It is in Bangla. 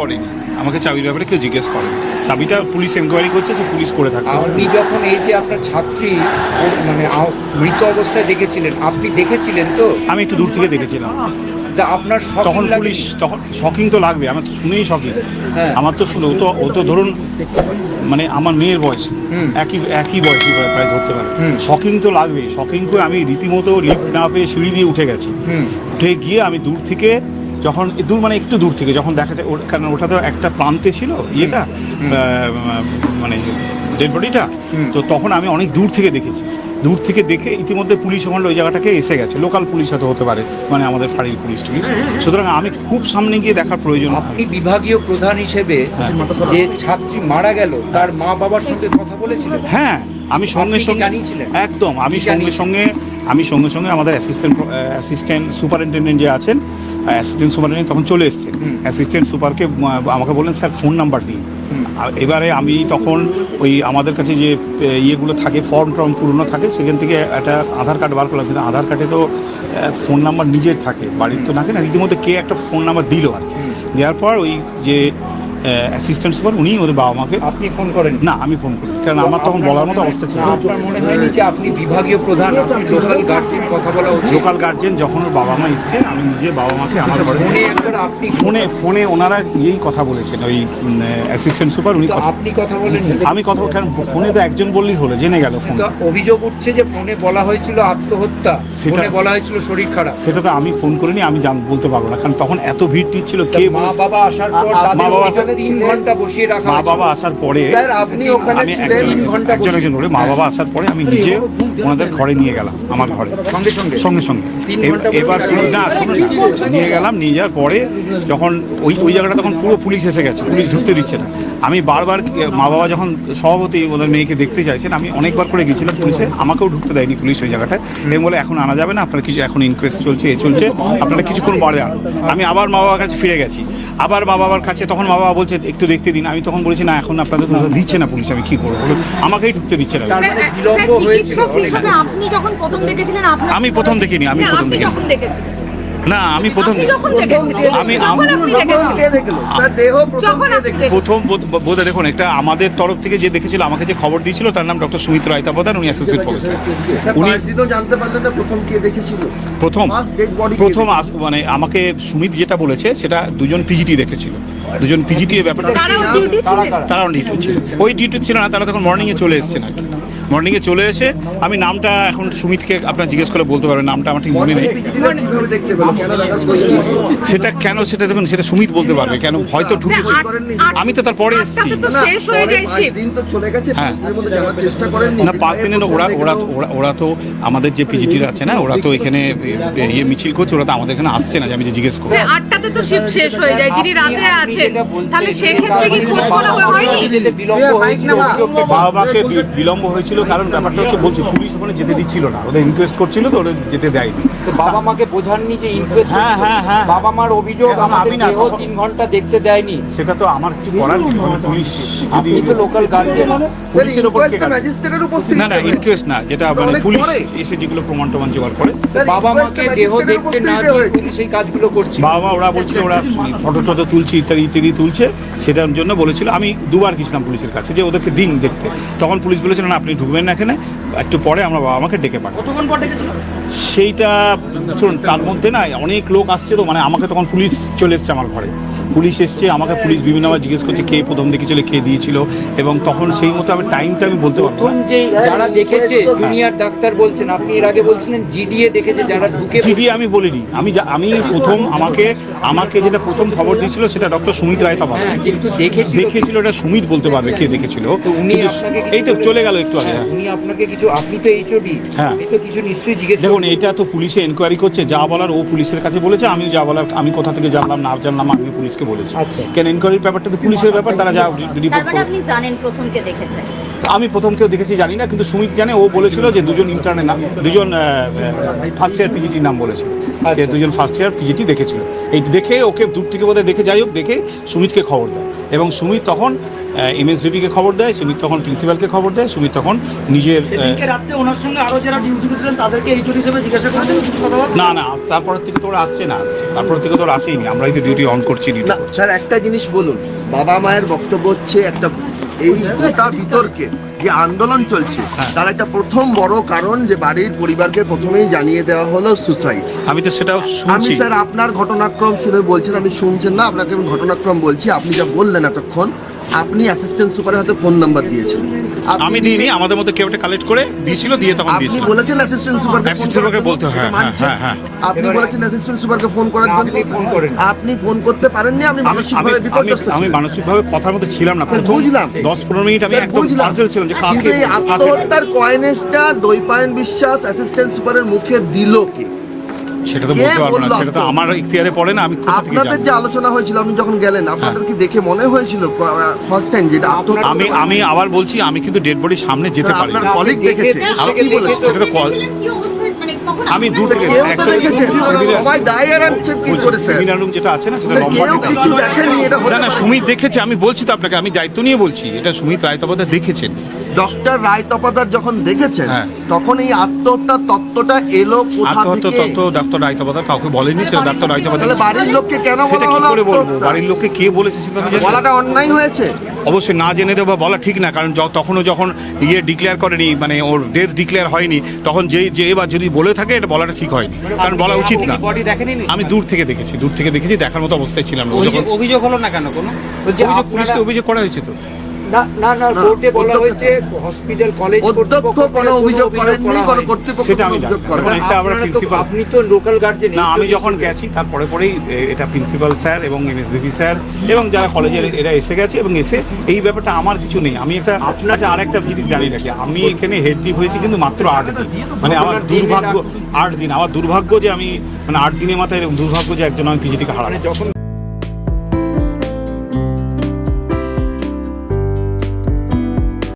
করেনি। আমাকে চাবির ব্যাপারে কেউ জিজ্ঞেস করে চাবিটা পুলিশ এনকোয়ারি করছে সে পুলিশ করে থাকে আপনি যখন এই যে আপনার ছাত্রী মানে মৃত অবস্থায় দেখেছিলেন আপনি দেখেছিলেন তো? আমি একটু দূর থেকে দেখেছিলাম। যে আপনার তখন পুলিশ তখন শকিং তো লাগবে আমার তো শুনেই শকিং। হ্যাঁ। আমার তো শুনে ও তো ও তো ধরুন মানে আমার মেয়ের বয়স। একই একই বয়সী প্রায় ধরতে পারে। শকিং তো লাগবে শকিং করে আমি রীতিমতো লিফট না পেয়ে সিঁড়ি দিয়ে উঠে গেছি। উঠে গিয়ে আমি দূর থেকে যখন দূর মানে একটু দূর থেকে যখন দেখা যায় কারণ ওটা তো একটা প্রান্তে ছিল ইয়েটা মানে ডেড বডিটা তো তখন আমি অনেক দূর থেকে দেখেছি। দূর থেকে দেখে ইতিমধ্যে পুলিশ ওখানে ওই জায়গাটাকে এসে গেছে লোকাল পুলিশ হয়তো হতে পারে মানে আমাদের ফাঁড়ির পুলিশ টুলিশ। সুতরাং আমি খুব সামনে গিয়ে দেখার প্রয়োজন আপনি বিভাগীয় প্রধান হিসেবে হ্যাঁ। যে ছাত্রী মারা গেল তার মা বাবার সঙ্গে কথা বলেছিলেন? হ্যাঁ আমি সঙ্গে সঙ্গে? একদম আমি সঙ্গে সঙ্গে আমি সঙ্গে সঙ্গে আমাদের অ্যাসিস্ট্যান্ট অ্যাসিস্ট্যান্ট সুপারিনটেন্ডেন্ট যে আছেন অ্যাসিস্ট্যান্ট সুপারিনটেন্ডেন্ট তখন চলে এসছেন অ্যাসিস্ট্যান্ট সুপারকে আমাকে বললেন স্যার ফোন নাম্বার দিন। আর এবারে আমি তখন ওই আমাদের কাছে যে ইয়েগুলো থাকে ফর্ম টর্ম পুরনো থাকে সেখান থেকে একটা আধার কার্ড বার করলাম। কিন্তু আধার কার্ডে তো ফোন নাম্বার নিজের থাকে বাড়ির তো থাকে না। ইতিমধ্যে কে একটা ফোন নাম্বার দিল আর। দেওয়ার পর ওই যে অ্যাসিস্ট্যান্ট সুপার উনি ওদের বাবা মাকে আপনি ফোন করেন। না আমি ফোন করি। কারণ আমার তখন বলার মতো অবস্থা ছিল। আপনার মনে হয়নি যে আপনি বিভাগীয় প্রধান লোকাল গার্জেন কথা বলা লোকাল গার্জেন যখন ওর বাবা মা এসছে আমি নিজে বাবা মাকে আমার ঘরে ফোনে আপনি ফোনে ফোনে ওনারা এই কথা বলেছেন ওই অ্যাসিস্ট্যান্ট সুপার উনি তো আপনি কথা বলেন। আমি কথা কেন ফোনে তো একজন বললেই হলো জেনে গেল ফোন। অভিযোগ উঠছে যে ফোনে বলা হয়েছিল আত্মহত্যা সেটা- ফোনে বলা হয়েছিল শরীর খারাপ। সেটা তো আমি ফোন করিনি আমি বলতে পারব না কারণ তখন এত ভিড় তা কে মা বাবা আসার পর মা বাবা- তিন ঘণ্টা বসিয়ে রাখা মা বাবা আসার পরে আপনি ওখানে আমি একজন একজন করে মা বাবা আসার পরে আমি নিজে ওনাদের ঘরে নিয়ে গেলাম আমার ঘরে। সঙ্গে সঙ্গে। সঙ্গে সঙ্গে। এবার না শুনুন নিয়ে গেলাম নিয়ে যাওয়ার পরে যখন ওই ওই জায়গাটা তখন পুরো পুলিশ এসে গেছে পুলিশ ঢুকতে দিচ্ছে না। আমি বারবার মা বাবা যখন সভাপতি ওদের মেয়েকে দেখতে চাইছেন আমি অনেকবার করে গেছিলাম পুলিশে আমাকেও ঢুকতে দেয়নি পুলিশ ওই জায়গাটায়। এবং বলে এখন আনা যাবে না আপনার কিছু এখন ইনকোয়েস্ট চলছে এ চলছে আপনারা কিছুক্ষণ বাড়ে আনুন আমি আবার মা বাবার কাছে ফিরে গেছি। আবার মা বাবার কাছে তখন মা বাবা বলছে একটু দেখতে দিন আমি তখন বলেছি না এখন আপনাদের দিচ্ছে না পুলিশ আমি কি করব আমাকেই ঢুকতে দিচ্ছে না মানে স্যার, বিলম্ব স্যার, হয়েছিল চিকিৎসক অনেক। হিসেবে আপনি যখন প্রথম দেখেছিলেন আপনার আমি প্রথম দেখিনি, আমি প্রথম আপনি দেখিনি। না আমি প্রথম আমি- প্রথম বোধহয় দেখুন একটা আমাদের তরফ থেকে যে দেখেছিল আমাকে যে খবর দিয়েছিল তার নাম ডক্টর সুমিত রায়তা প্রধান উনি অ্যাসোসিয়েট প্রফেসর উনি জানতে পারলেন না প্রথম কে দেখেছিল। প্রথম প্রথম আস- মানে আমাকে সুমিত যেটা বলেছে সেটা দুজন পিজিটি দেখেছিল। দুজন পিজিটি ব্যাপারটা তারা? ডিউটি ছিল। ওই ডিউটি ছিল না তারা তখন মর্নিংয়ে চলে এসেছেন আর কি। মর্নিংয়ে চলে এসে আমি নামটা এখন সুমিতকে আপনার জিজ্ঞেস করে বলতে পারবেন নামটা আমার ঠিক মনে নেই। সেটা কেন সেটা দেখুন সেটা সুমিত বলতে পারবে কেন হয়তো ঢুকেছে। আমি তো তারপরে এসেছি। হয়ে হ্যাঁ। না পাঁচ দিনের ওরা ওরা ওরা ওরা তো আমাদের যে পিজিটির আছে না ওরা তো এখানে ইয়ে মিছিল করছে ওরা তো আমাদের এখানে আসছে না যে আমি যে জিজ্ঞেস করব স্যার, আটটাতে তো শিফট শেষ হয়ে যায় যিনি রাতে আছেন। তাহলে সেক্ষেত্রে কি খোঁজ করা বাবা হয়নি মাকে বিলম্ব হয়েছিল কারণ ব্যাপারটা হচ্ছে বলছি পুলিশ ওখানে যেতে দিচ্ছিল না। ওদের ইনকোয়েস্ট করছিল তো ওদের যেতে দেয়নি। বাবা মাকে বোঝাননি যে ইনকোয়েস্ট হ্যাঁ, হ্যাঁ, হ্যাঁ। বাবা মার অভিযোগ আমাদের আমি না, দেহ তিন ঘণ্টা দেখতে দেয়নি। সেটা তো আমার কিছু করার নেই পুলিশ আপনি যদি তো লোকাল গার্জেন পুলিশের ওপর কে ম্যাজিস্ট্রেটের উপস্থিত না না ইনকোয়েস্ট না যেটা মানে পুলিশ এসে যেগুলো প্রমাণ টমাণ জোগাড় করে। বাবা মাকে দেহ দেখতে না দিয়ে পুলিশ এই কাজগুলো করছে বাবা মা ওরা বলছিল ওরা ফটো টটো তুলছে ইত্যাদি ইত্যাদি তুলছে সেটার জন্য বলেছিল আমি দুবার গেছিলাম পুলিশের কাছে যে ওদেরকে দিন দেখতে। তখন পুলিশ বলেছিল না আপনি ঢুকবেন না এখানে একটু পরে আমরা বাবা আমাকে ডেকে পাঠাবো। কতক্ষণ পর ডেকেছিল? সেইটা শুনুন তার মধ্যে না অনেক লোক আসছিল তো মানে আমাকে তখন পুলিশ চলে এসছে আমার ঘরে। পুলিশ এসছে আমাকে পুলিশ বিভিন্নবার জিজ্ঞেস করছে কে প্রথম দেখেছিল কে দিয়েছিল এবং তখন সেই মতো আমি টাইমটা আমি বলতে পারব যে যারা দেখেছে জুনিয়র ডাক্তার বলছেন আপনি এর আগে বলছিলেন জিডিএ দেখেছে যারা ঢুকে জিডি আমি বলিনি। আমি আমি প্রথম আমাকে আমাকে যেটা প্রথম খবর দিয়েছিল সেটা ডক্টর সুমিত রায় তখন হ্যাঁ কিন্তু দেখেছিল। দেখেছিল এটা সুমিত বলতে পারবে কে দেখেছিল। তো উনি এই তো চলে গেল একটু আগে। হ্যাঁ। উনি আপনাকে কিছু আপনি তো এইচওডি হ্যাঁ। তো কিছু নিশ্চয়ই জিজ্ঞেস দেখুন এটা তো পুলিশে এনকোয়ারি করছে যা বলার ও পুলিশের কাছে বলেছে আমি যা বলার আমি কোথা থেকে জানলাম না জানলাম আমি পুলিশকে বলেছি। আচ্ছা। কেন এনকোয়ারির ব্যাপারটা তো পুলিশের ব্যাপার তারা যা রিপোর্ট করে আপনি জানেন প্রথম কে দেখেছে আমি প্রথম কেউ দেখেছি জানি না কিন্তু সুমিত জানে ও বলেছিল যে দুজন ইন্টারনে নাম দুজন ফার্স্ট ইয়ার পিজিটির নাম বলেছিল যে আচ্ছা। দুজন ফার্স্ট ইয়ার পিজিটি দেখেছিল। এই দেখে ওকে দূর থেকে বোধহয় দেখে যাই হোক দেখে সুমিতকে খবর দেয়। এবং সুমিত তখন এমএসবিপিকে খবর দেয় সুমিত তখন প্রিন্সিপালকে খবর দেয় সুমিত তখন নিজের আহ, সেদিনকে রাত্রে ওনার সঙ্গে আরও যারা ডিউটি ছিলেন তাদেরকে এইচওডি হিসেবে জিজ্ঞাসা করেছেন না না তারপর থেকে তো ওরা আসছে না। তারপর থেকে তো ওরা আসেইনি আমরাই তো ডিউটি অন করছি ডিউটি না স্যার একটা জিনিস বলুন বাবা মায়ের বক্তব্য হচ্ছে একটা এই গোটা বিতর্কে যে আন্দোলন চলছে হ্যাঁ। তার একটা প্রথম বড় কারণ যে বাড়ির পরিবারকে প্রথমেই জানিয়ে দেওয়া হলো সুসাইড আমি তো সেটাও শুনছি। স্যার আপনার ঘটনাক্রম শুনে বলছেন আমি শুনছেন না আপনাকে আমি ঘটনাক্রম বলছি আপনি যা বললেন এতক্ষণ আপনি অ্যাসিস্ট্যান্ট সুপারের হাতে ফোন নাম্বার দিয়েছেন আমি দিইনি আমাদের মধ্যে কেউ একটা কালেক্ট করে দিয়েছিল দিয়ে তখন আপনি দিয়েছিল বলেছেন অ্যাসিস্ট্যান্ট সুপারকে ফোন Assistant superকে বলতে হয়, হ্যাঁ, হ্যাঁ। আপনি বলেছেন অ্যাসিস্ট্যান্ট সুপারকে ফোন করার জন্য আপনি ফোন করেন। আপনি ফোন করতে পারেননি আপনি আমি আমি মানসিকভাবে আমি বিপর্যস্ত আমি ছিলেন। মানসিকভাবে কথার মধ্যে ছিলাম না স্যার, প্রথম বুঝলাম। দশ পনেরো মিনিট আমি স্যার, একদম বুঝলাম। পার্সেল ছিলাম যে কিন্তু কাকে এই কাকে- আত্মহত্যার কয়েনেসটা দৈপায়ন বিশ্বাস অ্যাসিস্ট্যান্ট সুপারের মুখে দিল কে সেটা তো বলতে পারব না সেটা তো আমার ইখতিয়ারে পড়ে না আমি কোথা থেকে আপনাদের যে আলোচনা হয়েছিল আপনি যখন গেলেন আপনাদের কি দেখে মনে হয়েছিল ফার্স্ট টাইম যেটা? আমি আমি আবার বলছি আমি কিন্তু ডেড বডির সামনে যেতে পারি আপনার কলিগ দেখেছে। দেখে- আপনি বলেছেন সেটা তো কল কি অবস্থায় মানে কখন আমি দূর থেকে যেটা আছে না সেটা লম্বা কেউ কিছু দেখেনি এটা হতে না সুমিত দেখেছে আমি বলছি তো আপনাকে আমি দায়িত্ব নিয়ে বলছি এটা সুমিত রায় দেখেছেন। ডক্টর রায় তপাদার যখন দেখেছেন হ্যাঁ। তখন এই আত্মহত্যার তত্ত্বটা এলো কোথা আত্মহত্যা থেকে তত্ত্ব ডাক্তার রায় কাউকে বলেনি সেটা ডাক্তার রায় তাহলে বাড়ির লোককে কেন সেটা কি করে বলব? বাড়ির লোককে কে বলেছে সেটা আমি বলাটা অন্যায় হয়েছে। অবশ্যই না জেনে দেওয়া বলা ঠিক না কারণ তখনও যখন ইয়ে ডিক্লেয়ার করেনি মানে ওর ডেথ ডিক্লেয়ার হয়নি তখন যে যে এবার যদি বলে থাকে এটা বলাটা ঠিক হয়নি কারণ বলা উচিত না। আমি দূর থেকে দেখেছি দূর থেকে দেখেছি দেখার মতো অবস্থায় ছিলাম অভিযোগ- অভিযোগ হলো না কেন কোনো? পুলিশকে অভিযোগ করা হয়েছে তো। না না না না, কোর্টে বলা হয়েছে হসপিটাল কলেজ অধ্যক্ষ কোনো অভিযোগ করেননি কোনো কর্তৃপক্ষ সেটা আমি জানি না। করেন তখন একটা আবার principal- আপনি তো লোকাল গার্জেন না আমি যখন গেছি তারপরে পরেই এটা প্রিন্সিপাল স্যার এবং এমএসবিপি স্যার এবং যারা কলেজের এরা এসে গেছে এবং এসে এই ব্যাপারটা আমার কিছু নেই। আমি একটা আপনার আরেকটা জিনিস জানি নাকি আমি এখানে হেড ডিপ হয়েছি কিন্তু মাত্র আট দিন। মানে আমার দুর্ভাগ্য আট দিন। আমার দুর্ভাগ্য যে আমি মানে আট দিনের মাথায় এরকম দুর্ভাগ্য যে একজন আমি পিজিটিকে হারালাম মানে যখন